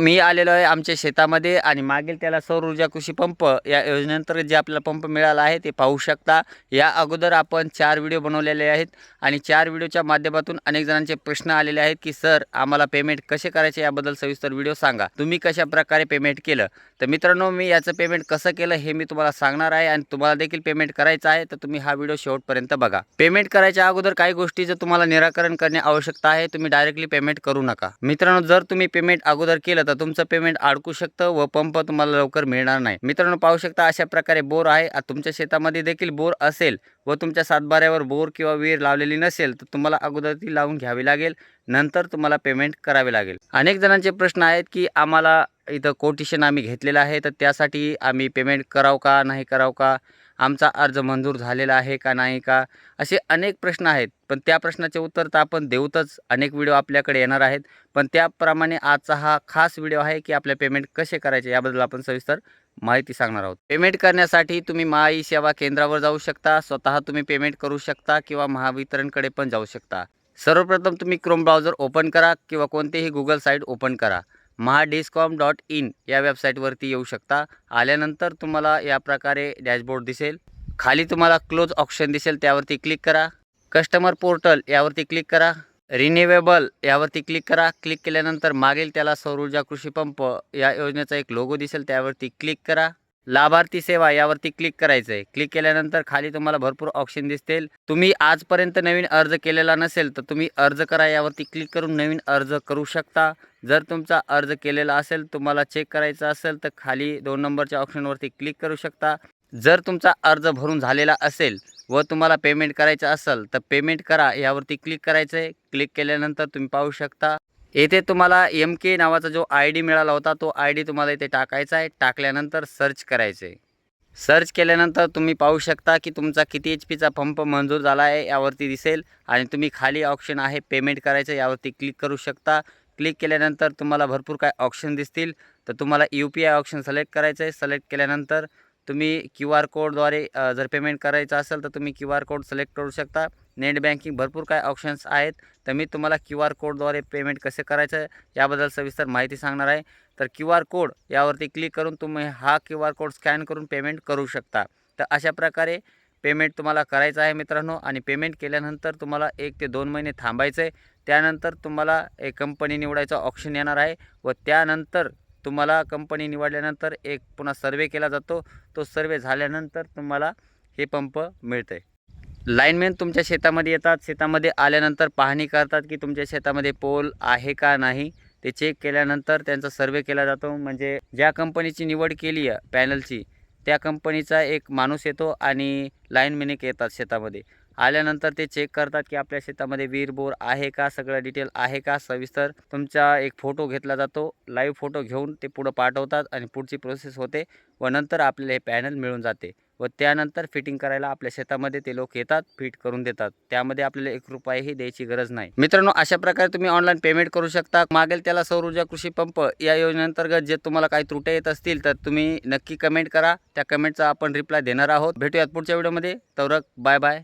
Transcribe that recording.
मी आलेलो आहे आमच्या शेतामध्ये आणि मागील त्याला सौर ऊर्जा कृषी पंप या योजनेअंतर्गत जे आपल्याला पंप मिळाला आहे ते पाहू शकता. या अगोदर आपण चार व्हिडिओ बनवलेले आहेत आणि चार व्हिडिओच्या माध्यमातून अनेक जणांचे प्रश्न आलेले आहेत की सर आम्हाला पेमेंट कसे करायचे याबद्दल सविस्तर व्हिडिओ सांगा. तुम्ही कशा प्रकारे पेमेंट केलं? तर मित्रांनो मी याचं पेमेंट कसं केलं हे मी तुम्हाला सांगणार आहे आणि तुम्हाला देखील पेमेंट करायचं आहे तर तुम्ही हा व्हिडिओ शेवटपर्यंत बघा. पेमेंट करायच्या अगोदर काही गोष्टीचं तुम्हाला निराकरण करणे आवश्यकता आहे तुम्ही डायरेक्टली पेमेंट करू नका. मित्रांनो जर तुम्ही पेमेंट अगोदर केलं तर तुमचं पेमेंट अडकू शकतं व पंप तुम्हाला लवकर मिळणार नाही. मित्रांनो पाहू शकता अशा प्रकारे बोर आहे. तुमच्या शेतामध्ये देखील बोर असेल व तुमच्या सातबाऱ्यावर बोर किंवा विहीर लावलेली नसेल तर तुम्हाला अगोदर ती लावून घ्यावी लागेल. नंतर तुम्हाला पेमेंट करावे लागेल. अनेक जणांचे प्रश्न आहेत की आम्हाला इथं कोटेशन आम्ही घेतलेलं आहे तर त्यासाठी आम्ही पेमेंट करावं का नाही करावं का? आमचा अर्ज मंजूर झालेला आहे का नाही का? असे अनेक प्रश्न आहेत. पण त्या प्रश्नाचे उत्तर तर आपण देऊतच. अनेक व्हिडिओ आपल्याकडे येणार आहेत. पण त्याप्रमाणे आजचा हा खास व्हिडिओ आहे की आपल्या पेमेंट कसे करायचे याबद्दल आपण सविस्तर माहिती सांगणार आहोत. पेमेंट करण्यासाठी तुम्ही माई सेवा केंद्रावर जाऊ शकता. स्वतः तुम्ही पेमेंट करू शकता किंवा महावितरणकडे पण जाऊ शकता. सर्वप्रथम तुम्ही क्रोम ब्राउझर ओपन करा किंवा कोणतेही गुगल साईट ओपन करा. महाडिस्कॉम डॉट इन या वेबसाईटवरती येऊ शकता. आल्यानंतर तुम्हाला या प्रकारे डॅशबोर्ड दिसेल. खाली तुम्हाला क्लोज ऑप्शन दिसेल त्यावरती क्लिक करा. कस्टमर पोर्टल यावरती क्लिक करा. रिन्युएबल यावरती क्लिक करा. क्लिक केल्यानंतर मागील त्याला सौर ऊर्जा कृषी पंप या योजनेचा एक लोगो दिसेल त्यावरती क्लिक करा. लाभार्थी सेवा यावरती क्लिक करायचं आहे क्लिक केल्यानंतर खाली तुम्हाला भरपूर ऑप्शन दिसतील. तुम्ही आजपर्यंत नवीन अर्ज केलेला नसेल तर तुम्ही अर्ज करा. यावरती क्लिक करून नवीन अर्ज करू शकता. जर तुमचा अर्ज केलेला असेल तुम्हाला चेक करायचा असेल तर खाली दोन नंबरच्या ऑप्शनवरती क्लिक करू शकता. जर तुमचा अर्ज भरून झालेला असेल व तुम्हाला पेमेंट करायचं असेल तर पेमेंट करा. यावरती क्लिक करायचं आहे क्लिक केल्यानंतर तुम्ही पाहू शकता. येथे तुम्हाला एम के नावाचा जो आय डी मिळाला होता तो आय डी तुम्हाला इथे टाकायचा आहे. टाकल्यानंतर सर्च करायचं आहे सर्च केल्यानंतर तुम्ही पाहू शकता की तुमचा किती एच पीचा पंप मंजूर झाला आहे यावरती दिसेल. आणि तुम्ही खाली ऑप्शन आहे पेमेंट करायचं. यावरती क्लिक करू शकता. क्लिक केल्यानंतर तुम्हाला भरपूर काय ऑप्शन दिसतील. तर तुम्हाला U P I option select करायचं आहे सिलेक्ट केल्यानंतर तुम्ही क्यू आर कोडद्वारे जर पेमेंट करायचं असेल तर तुम्ही क्यू आर कोड सिलेक्ट करू शकता. नेट बँकिंग भरपूर काय ऑप्शन्स आहेत. तर मी तुम्हाला क्यू आर कोडद्वारे पेमेंट कसे करायचं याबद्दल सविस्तर माहिती सांगणार आहे. तर क्यू आर कोड यावरती क्लिक करून तुम्ही हा क्यू आर कोड स्कॅन करून पेमेंट करू शकता. तर अशा प्रकारे पेमेंट तुम्हाला करायचं आहे मित्रांनो आणि पेमेंट केल्यानंतर तुम्हाला एक ते दोन महिने थांबायचं आहे त्यानंतर तुम्हाला एक कंपनी निवडायचं ऑप्शन येणार आहे व त्यानंतर तुम्हाला कंपनी निवडल्यानंतर एक पुन्हा सर्वे केला जातो. तो सर्वे झाल्यानंतर तुम्हाला हे पंप मिळते लाईनमॅन तुमच्या शेतामध्ये येतात. शेतामध्ये आल्यानंतर पाहणी करतात की तुमच्या शेतामध्ये पोल आहे का नाही. ते चेक केल्यानंतर त्यांचा सर्वे केला जातो. म्हणजे ज्या कंपनीची निवड केली आहे पॅनलची त्या कंपनीचा एक माणूस येतो आणि लाईनमॅनिक येतात शेतामध्ये. आल्यानंतर ते चेक करतात की आपल्या शेतामध्ये विहीर बोर आहे का? सगळं डिटेल आहे का? सविस्तर तुमचा एक फोटो घेतला जातो. लाईव्ह फोटो घेऊन ते पुढं पाठवतात आणि पुढची प्रोसेस होते व नंतर आपल्याला हे पॅनल मिळून जाते व त्यानंतर फिटिंग करायला आपल्या शेतामध्ये ते लोक येतात फिट करून देतात. त्यामध्ये आपल्याला एक रुपयाही द्यायची गरज नाही. मित्रांनो अशा प्रकारे तुम्ही ऑनलाईन पेमेंट करू शकता. मागेल त्याला सौर ऊर्जा कृषी पंप या योजनेअंतर्गत जे तुम्हाला काही त्रुट्या येत असतील तर तुम्ही नक्की कमेंट करा. त्या कमेंटचा आपण रिप्लाय देणार आहोत. भेटूयात पुढच्या व्हिडिओमध्ये तवरक बाय बाय